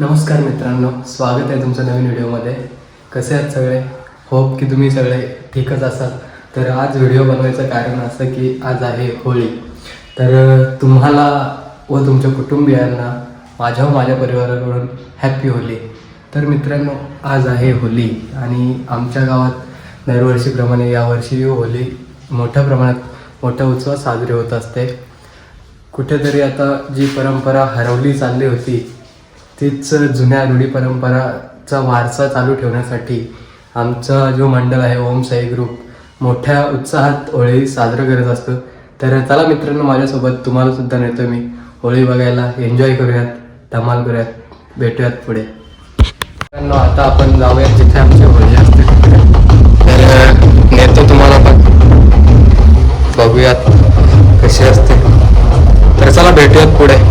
नमस्कार मित्रांनो स्वागत आहे तुमचं नवीन व्हिडिओमध्ये. कसे आहात सगळे? होप की तुम्ही सगळे ठीकच असाल. तर आज व्हिडिओ बनवायचं कारण असं की आज आहे होळी. तर तुम्हाला व तुमच्या कुटुंबियांना माझ्या व माझ्या परिवाराकडून हॅप्पी होली तर मित्रांनो आज आहे होली आणि आमच्या गावात दरवर्षीप्रमाणे यावर्षी होली मोठ्या प्रमाणात मोठा उत्सव साजरी होत असते. कुठेतरी आता जी परंपरा हरवली चालली होती तीच जुन्या रूढी परंपराचा वारसा चालू ठेवण्यासाठी आमचा जो मंडळ आहे ओम साई ग्रुप मोठ्या उत्साहात होळी साजरं करत असतो. तर चला मित्रांनो माझ्यासोबत तुम्हाला सुद्धा नेतो मी. होळी बघायला एन्जॉय करूयात धमाल करूयात भेटूयात पुढे. मित्रांनो आता आपण जाऊयात जिथे आमची होळी असते. तर नेतो तुम्हाला पण. बघूयात कशी असते. तर चला भेटूयात पुढे.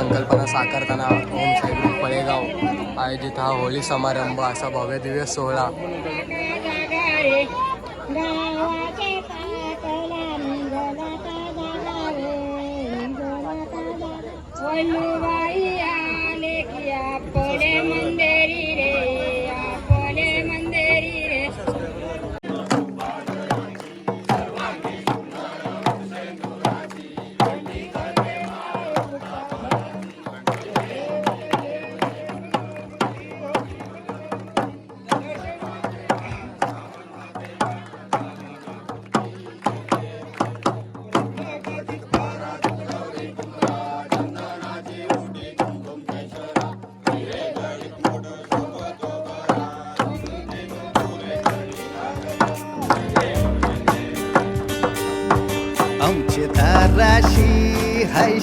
संकल्पना साकारताना ओम साईबाब पळेगाव आयोजित हा होळी समारंभ असा भव्य दिव्य सोहळा.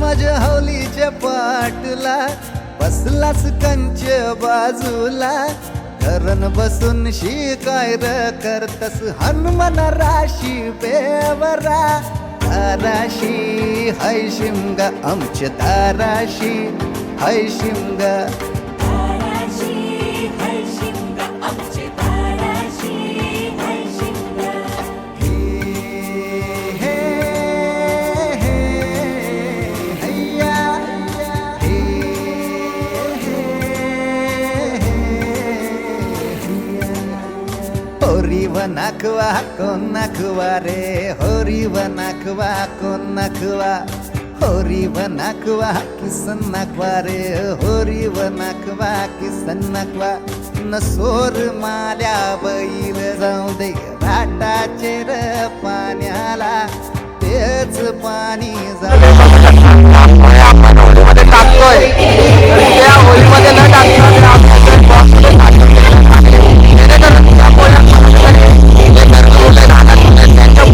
माझ्या हौलीच्या पाटला बसलास कंच बाजूला. धरण बसून शिकाय र करतस हनुमान राशी बेवरा. दाराशी हय शिमगा आमच्या दाराशी हाय शिमगा. வணக்குவா கொன்னக்குவா ரே ஹோரி வணக்குவா கொன்னக்குவா ஹோரி வணக்குவா கிசன்னக்குவா ரே ஹோரி வணக்குவா கிசன்னக்குவா न सोर माल्या बैल जाऊ दे घाटाचे र पाण्याला तेच पाणी जाऊ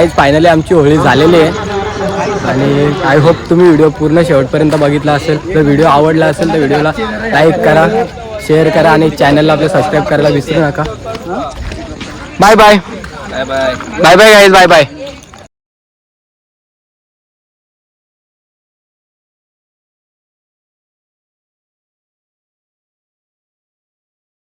गाईज फायनली आमची होळी झालेली आहे. आणि आय होप तुम्ही व्हिडिओ पूर्ण शेवटपर्यंत बघितला असेल. तर व्हिडिओ आवडला असेल तर व्हिडिओला लाईक करा शेअर करा आणि चॅनलला आपलं सबस्क्राईब करायला विसरू नका. Bye bye bye bye bye guys bye bye